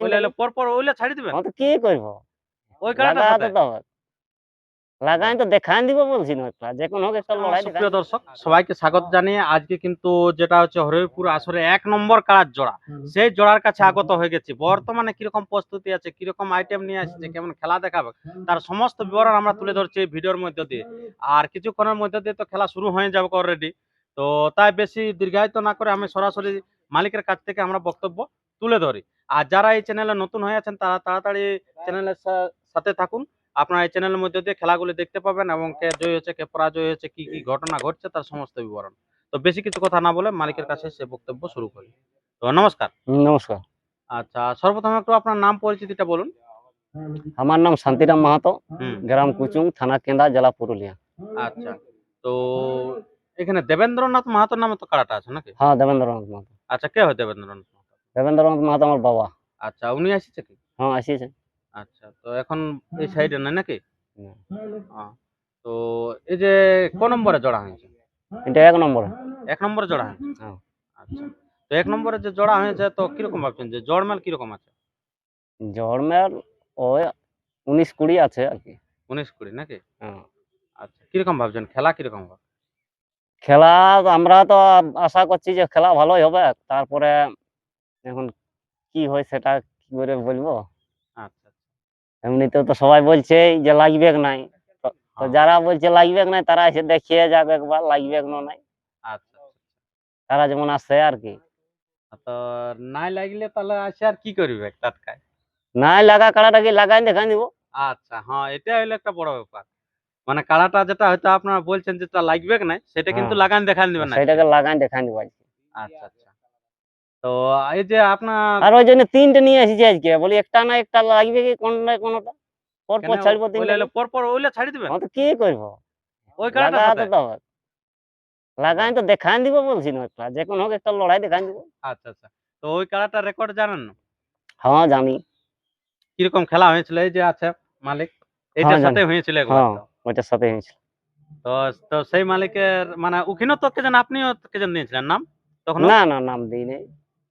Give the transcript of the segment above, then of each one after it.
ওইলে পর পর ওইলে ছাড়ি দিবেন? তো কি করব ওই লাগাতে সাথে তো হবে। লাগাই তো দেখাই দিব বলছি না একটা যে কোনো হোক একটা লড়াই দর্শক সবাইকে স্বাগত জানিয়ে আজকে কিন্তু যেটা হচ্ছে হরিপুর আসরে এক নম্বর কাড়ার জোড়া। সেই জোড়ার কাছে আগত হয়ে গেছি। বর্তমানে কীরকম প্রস্তুতি আছে কীরকম আইটেম নিয়ে আসছে কেমন খেলা দেখাবে তার সমস্ত বিবরণ আমরা তুলে ধরছি এই ভিডিওর মধ্যে দিয়ে। আর কিছুক্ষণের মধ্যে দিয়ে তো খেলা শুরু হয়ে যাবে অলরেডি তো তাই বেশি দীর্ঘায়িত না করে আমি সরাসরি মালিকের কাছ থেকে আমরা বক্তব্য তুলে ধরি। আর যারা এই চ্যানেলে নতুন হয়ে আছেন তারা তাড়াতাড়ি চ্যানেলের সাথে থাকুন। আপনারা এই চ্যানেলের মধ্যে দিয়ে খেলাগুলি দেখতে পাবেন এবং কে জয় হয়েছে কে পরাজয় হয়েছে কি কি ঘটনা ঘটছে তার সমস্ত বিবরণ। তো বেশি কিছু কথা না বলে মালিকের কাছে সে বক্তব্য শুরু করি। তো নমস্কার। নমস্কার। আচ্ছা সর্বপ্রথম একটু আপনার নাম পরিচিতিটা বলুন। আমার নাম শান্তিরাম মাহাতো গ্রাম কুচুং থানা কেন্দা জেলা পুরুলিয়া। আচ্ছা তো এখানে দেবেন্দ্রনাথ মাহাতোর নামে তো কারাটা আছে নাকি? হ্যাঁ দেবেন্দ্রনাথ মাহাতো। আচ্ছা কে হয় দেবেন্দ্রনাথ দেবেন্দ্রনাথ মাহাতো আমার বাবা। আচ্ছা উনি আসছে কি? হ্যাঁ আসিয়েছে আচ্ছা তো এখন এই সাইডে নাই নাকি? তো এই যে ক নম্বরে জোড়া হয়েছে? এটা এক নম্বর। এক নম্বরে জোড়া হয়েছে? হ্যাঁ। আচ্ছা তো এক নম্বরে যে জোড়া হয়েছে তো কীরকম ভাবছেন যে জড়মেল কীরকম আছে? জড়মের ওই উনিশ কুড়ি আছে আর কি। উনিশ কুড়ি নাকি? হ্যাঁ। আচ্ছা কীরকম ভাবছেন? খেলা কীরকম হবে? খেলা আমরা তো আশা করছি যে খেলা ভালোই হবে তারপরে এখন কি হয় সেটা কি করে বলব? আচ্ছা এমনিতে তো সবাই বলছে যে লাগবে নাই। তো হ্যাঁ। যারা বলছে লাগবে নাই তারা এসে দেখিয়ে যাবে একবার লাগবে না নাই। আচ্ছা তারা যেমন আসে আর কি। তো নাই লাগলে তাহলে আসে আর কি করবে টাটকায় নাই লাগা কাড়াটাকে লাগাই দেখাই দিব আচ্ছা হ্যাঁ এটা হলো একটা বড় ব্যাপার। মানে কাড়াটা যেটা হয়তো আপনারা বলছেন যেটা লাগবে না সেটা কিন্তু হ্যাঁ। লাগান দেখান দিবেন না। সেটাকে লাগাই দেখাই দিব আচ্ছা আচ্ছা। তো এই যে আপনার আর ওই জন্য তিনটে নিয়ে এসেছি আজকে। বলি একটা না একটা লাগবে কি কোন না কোনটা? পর পর কেন? ছাড়বো তিনটে হলো পর পর ওইলে ছাড়ি দিবেন? তো কি করব? ওই হবে লাগাই তো দেখাই দিব বলছি না একটা। যে কোনো হোক একটা লড়াই দেখাই দিব। আচ্ছা আচ্ছা। তো ওই কাড়াটার রেকর্ড জানেন না? হ্যাঁ জানি। কীরকম খেলা হয়েছিল? এই যে আছে মালিক এইটার হ্যাঁ, সাথে হয়েছিল একবার হ্যাঁ। ওইটার সাথে হয়েছিল। তো তো সেই মালিকের মানে ওখানেও তো কেজন আপনিও কেজন নিয়েছিলেন নাম? তখন না না নাম দিই নেই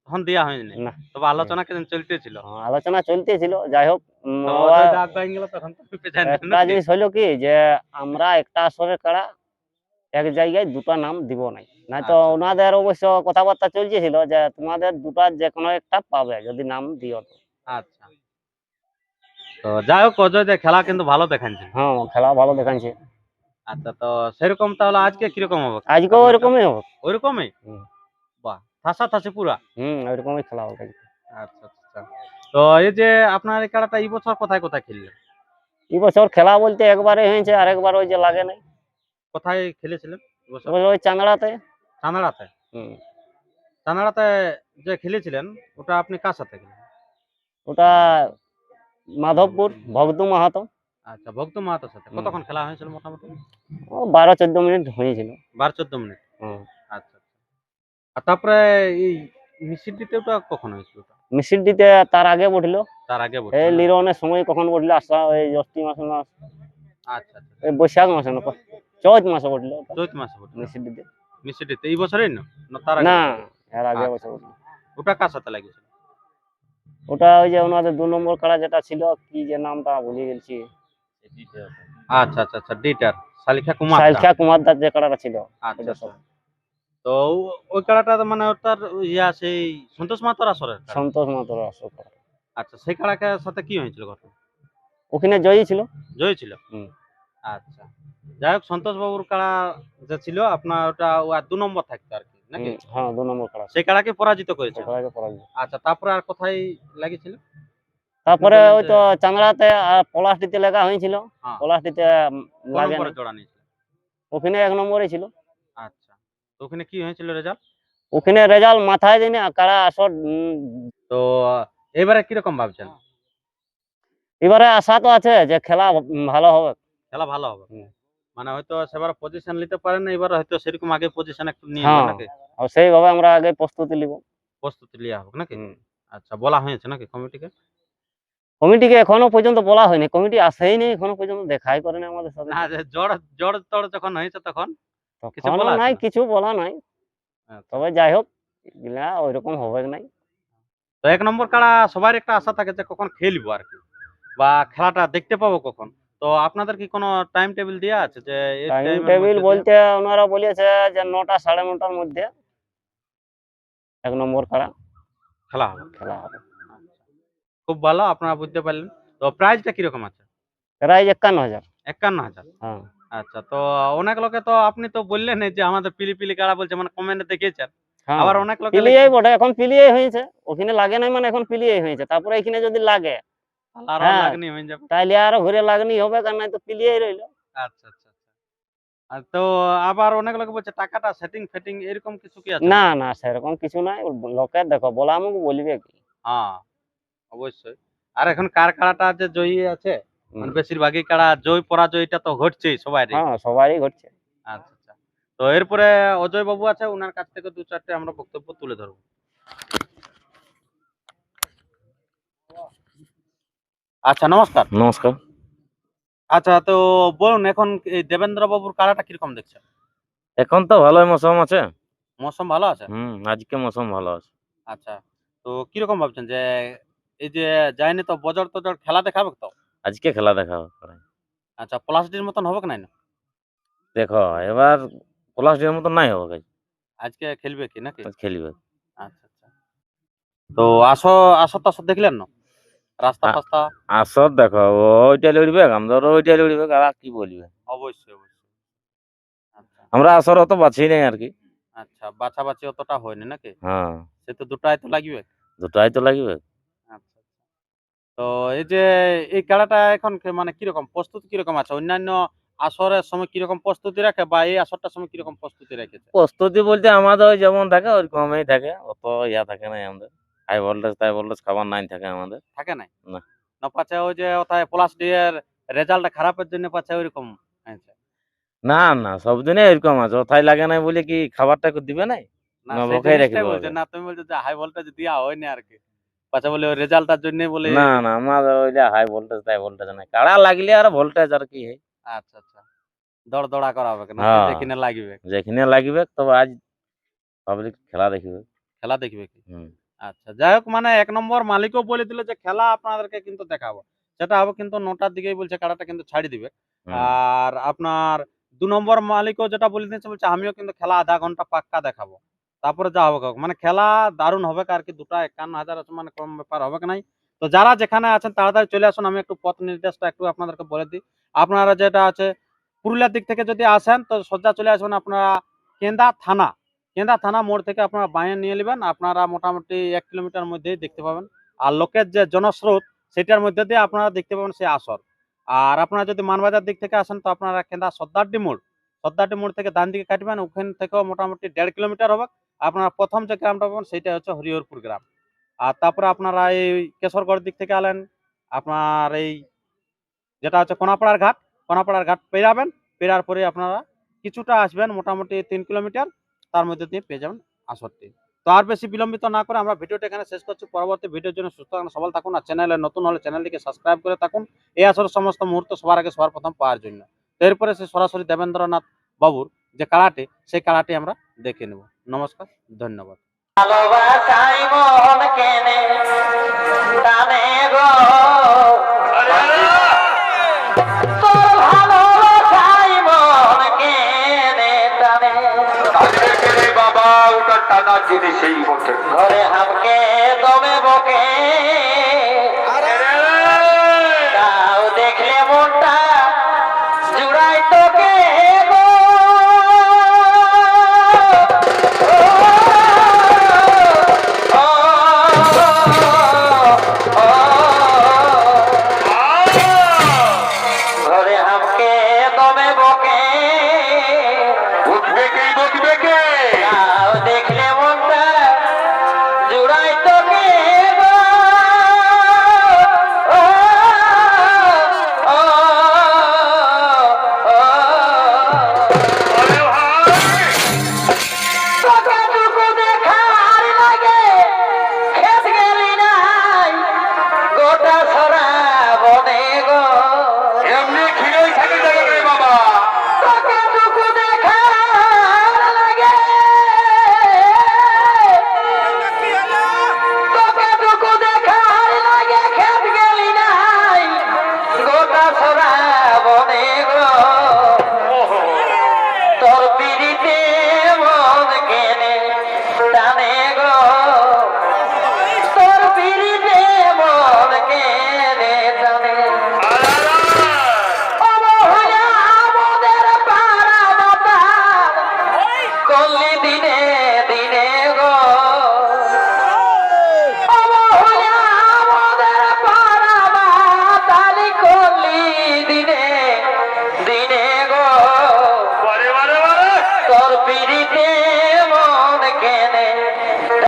তখন দেওয়া হয়নি। না। তবে আলোচনা কেজন চলতেছিল। হ্যাঁ, আলোচনা চলতেছিল। যাই হোক একটা জিনিস হলো কি যে আমরা একটা আসরের কাড়া এক জায়গায় দুটো নাম দিব নাই। না তো আচ্ছা। ওনাদের অবশ্য কথাবার্তা চলছিল যে তোমাদের দুটার যে কোনো একটা পাবে যদি নাম দিও তো। আচ্ছা। তো যাই হোক অজয় দে খেলা কিন্তু ভালো দেখাচ্ছে হ্যাঁ খেলা ভালো দেখাচ্ছে আচ্ছা তো সেরকম তাহলে আজকে কীরকম হবে? আজকেও ওইরকমই হবে। ওইরকমই থাসা থাসে পুরা? হুম ওইরকমই খেলা হবে আচ্ছা আচ্ছা তো এই যে আপনার এই খেলাটা এই বছর কোথায় কোথায় খেললেন? এই বছর খেলা বলতে একবারে হয়েছে আর একবার ওই যে লাগে নাই। কোথায় খেলেছিলেন ওই- ওই চাংড়াতে হুম। চানাড়াতে যে খেলেছিলেন ওটা আপনি কার সাথে খেলেন? ওটা মাধবপুর ভক্ত মাহাতো। আচ্ছা ভক্ত মাহাতোর সাথে। কতক্ষণ খেলা হয়েছিল মোটামুটি? ও বারো চোদ্দ মিনিট হয়েছিল। বারো চোদ্দ মিনিট। হুম। আর তারপরে এই ওটা কখন হয়েছিল তার আগে বঠিল। তার আগে এই লিরনের সময় কখন বঠিল আসা ওই জ্যৈষ্ঠী মাসে না আচ্ছা আচ্ছা। এই বৈশাখ মাসে না চৈত মাসে বঠিল চৈত মাসে এই বছরেই না? না তার আগে না বছর? এর আগে আচ্ছা। বছর বঠিল। ওটা কার সাথে লাগিয়েছিল? ওটা ওই যে ওনাদের দু নম্বর কাড়া যেটা ছিল কি যে নামটা ভুলে গেছি। আচ্ছা আচ্ছা আচ্ছা ডিটার শালিখা কুমার সাইলখা কুমার দাস যে কাড়াটা ছিল আচ্ছা। তো ওই কাড়াটা মানে ওটার ইয়া সেই সন্তোষ মাতার আসরের সন্তোষ মাতর কাড়া। আচ্ছা সেই কাড়াটার সাথে কি হয়েছিল ঘটনা? ওখানে জয়ী ছিল। জয় ছিল? হুম। আচ্ছা যাই হোক সন্তোষ বাবুর কাড়া যে ছিল আপনার ওটা ও আর দু নম্বর থাকতো আর কি নাকি? হ্যাঁ দু নম্বর কাড়া সেই কাড়াকে পরাজিত করেছে আচ্ছা তারপরে আর কোথায় লাগিয়েছিল? তারপরে ওই তো চাংড়াতে আর পলাশটিতে লেখা হয়েছিল। হ্যাঁ। পলাশটিতে লাগে ওখানে এক নম্বরে ছিল। ওখানে কি হয়েছিল রেজাল্ট? ওখানে রেজাল্ট মাথায় দিনে কারা আসর তো এবারে কীরকম ভাবছেন? এবারে আশা তো আছে যে খেলা ভালো হবে। খেলা ভালো হবে। মানে হয়তো সেবার পজিশন নিতে পারেন না এবার হয়তো সেরকম আগে পজিশন একটু নিয়ে হ্যাঁ। নেবে নাকি? আর সেইভাবে আমরা আগে প্রস্তুতি নিব। প্রস্তুতি লিয়া হোক নাকি? আচ্ছা বলা হয়েছে নাকি কমিটিকে? কমিটিকে এখনও পর্যন্ত বলা হয়নি। কমিটি আসেই নেই এখনও পর্যন্ত দেখাই করেনি আমাদের সাথে। না জ্বর জ্বর তড় যখন হয়েছে তখন কিছু নাই বলা নাই। আচ্ছা। তবে যাই হোক এগুলা ওইরকম হবে নাই। তো এক নম্বর কাড়া সবার একটা আশা থাকে যে কখন খেলব আর কি বা খেলাটা দেখতে পাবো কখন। তো আপনাদের কি কোনো টাইম টেবিল দেওয়া আছে যে টাইম টেবিল বলতে ওনারা বলেছে যে নটা সাড়ে নটার মধ্যে এক নম্বর কাড়া। খেলা হবে। খেলা হবে। খুব ভালো আপনারা বুঝতে পারলেন। তো প্রাইজটা কীরকম আছে? প্রাইজ একান্ন হাজার। একান্ন হাজার। হ্যাঁ। আচ্ছা তো অনেক লোকে তো আপনি তো বললেন যে আমাদের পিলি পিলি কাড়া বলছে মানে কমেন্টে দেখিয়েছেন। হ্যাঁ। আবার অনেক লোকে পিলিয়াই বটে এখন পিলিয়াই হয়েছে। ওখানে লাগে নাই মানে এখন পিলিয়াই হয়েছে। তারপরে এখানে যদি লাগে আর হ্যাঁ। লাগনি হয়ে যাবে। তাইলে আরও ঘুরে লাগনি হবে কারণ তো পিলিয়াই রইল। আচ্ছা আচ্ছা আচ্ছা। আর তো আবার অনেক লোক বলছে টাকাটা সেটিং ফেটিং এরকম কিছু কি আছে? না না সেরকম কিছু নাই। লোকে দেখো বলা আমাকে বলবে কি? হ্যাঁ অবশ্যই। আর এখন কার কাড়াটা যে জয়ী আছে? মানে বেশিরভাগই কারা জয় পরাজয়টা তো ঘটছেই সবাই হ্যাঁ সবারই ঘটছে। আচ্ছা আচ্ছা। তো এরপরে অজয় বাবু আছে ওনার কাছ থেকে দু চারটে আমরা বক্তব্য তুলে ধরবো। আচ্ছা নমস্কার। নমস্কার। আচ্ছা তো বলুন এখন এই দেবেন্দ্র বাবুর কাড়াটা কীরকম দেখছেন? এখন তো ভালোই মৌসুম আছে। মৌসুম ভালো আছে? হুম আজকে মৌসুম ভালো আছে। আচ্ছা তো কীরকম ভাবছেন যে এই যে যায়নি তো বজর টজর খেলা দেখাবে তো? আজকে খেলা দেখা হবে। আচ্ছা প্লাস ডির মতন হবে কি নাই? না? দেখো এবার পলাশ ডের মতো নাই হবে আজকে খেলবে কি নাকি? খেলিবে। আচ্ছা আচ্ছা। তো আসো আসো তো আসো দেখলেন না? রাস্তা আ- ফাস্তা? আসর দেখো ওইটা লড়বে আমাদের ওইটা লড়বে আর কি বলবে? অবশ্যই অবশ্যই। আচ্ছা। আমরা আসর অত বাছি নাই আর কি। আচ্ছা বাছাবাছি অতটা হয়নি নাকি? হ্যাঁ। সে তো দুটাই তো লাগবে। দুটাই তো লাগবে। তো এই যে এই খেলাটা এখন মানে কীরকম প্রস্তুতি কীরকম আছে? অন্যান্য আসরের সময় কীরকম প্রস্তুতি রাখে বা এই আসরটার সময় কীরকম প্রস্তুতি রেখেছে? প্রস্তুতি বলতে আমাদের যেমন থাকে ওইরকমই থাকে। অত ইয়া থাকে না আমাদের। হাই ভোল্টেজ তাই ভোল্টেজ খাবার নাই থাকে আমাদের। থাকে নাই? না। না পাচ্ছে ওই যে ওটায় প্লাস ডি এর রেজাল্ট খারাপের জন্য পাচ্ছে ওইরকম না না সব দিনে এরকম আছে। ওথায় লাগে নাই বলে কি খাবারটা দিবে নাই? না বকেই রাখব না তুমি বলছো যে হাই ভোল্টেজ দেওয়া না আর কি। পাচ্ছে বলে ওই রেজাল্টটার জন্য বলে না না আমাদের ওই যে হাই ভোল্টেজ তাই ভোল্টেজ নাই। কাড়া লাগলে আর ভোল্টেজ আর কি আচ্ছা আচ্ছা। দৌড় দৌড়া করা হবে না হ্যাঁ। যেখানে লাগবে। যেখানে লাগবে তবে আজ পাবলিক খেলা দেখবে। খেলা দেখবে কি? আচ্ছা যাই হোক মানে এক নম্বর মালিকও বলে দিল যে খেলা আপনাদেরকে কিন্তু দেখাবো। সেটা হবে কিন্তু নটার দিকেই বলছে কাড়াটা কিন্তু ছাড়ি দিবে। আর আপনার দু নম্বর মালিকও যেটা বলে দিয়েছে বলছে আমিও কিন্তু খেলা আধা ঘণ্টা পাক্কা দেখাবো। তারপরে যা হবে মানে খেলা দারুণ হবে আর কি দুটা, একান্ন হাজার আছে মানে কম ব্যাপার হবে কি নাই? তো যারা যেখানে আছেন, তাড়াতাড়ি চলে আসুন, আমি একটু পথ নির্দেশটা একটু আপনাদেরকে বলে দিই। আপনারা যেটা আছে, পুরুলিয়ার দিক থেকে যদি আসেন, তো সজ্জা চলে আসবেন আপনারা কেন্দা থানা। কেন্দা থানা মোড় থেকে আপনারা বাঁয়ে নিয়ে নেবেন, আপনারা মোটামুটি এক কিলোমিটার মধ্যেই দেখতে পাবেন। আর লোকের যে জনস্রোত, সেটার মধ্যে দিয়ে আপনারা দেখতে পাবেন সেই আসর। আর আপনারা যদি মানবাজার দিক থেকে আসেন, তো আপনারা কেন্দা সর্দারডি মোড়। সর্দারডি মোড় থেকে ডান দিকে কাটবেন, ওখান থেকেও মোটামুটি দেড় কিলোমিটার হবে। আপনারা প্রথম যে গ্রামটা পাবেন সেটা হচ্ছে হরিহরপুর গ্রাম। আর তারপরে আপনারা এই কেশরগড় দিক থেকে আলেন, আপনার এই যেটা হচ্ছে কোনাপাড়ার ঘাট কোনাপাড়ার ঘাট পেরাবেন, পেরার পরে আপনারা কিছুটা আসবেন, মোটামুটি তিন কিলোমিটার, তার মধ্যে দিয়ে পেয়ে যাবেন আসরটি। তো আর বেশি বিলম্বিত না করে আমরা ভিডিওটা এখানে শেষ করছি। পরবর্তী ভিডিওর জন্য সুস্থ থাকুন, সবল থাকুন, আর চ্যানেলে নতুন হলে চ্যানেলটিকে সাবস্ক্রাইব করে থাকুন। এই আসরের সমস্ত মুহূর্ত সবার আগে সবার প্রথম পাওয়ার জন্য। এরপরে সে সরাসরি দেবেন্দ্রনাথ বাবুর যে কাড়াটি সেই কাড়াটি আমরা দেখে নেব। নমস্কার ধন্যবাদ। মন মন বাবা ওটা টানা জিনিসেই বটে। ঘরে হামকে করা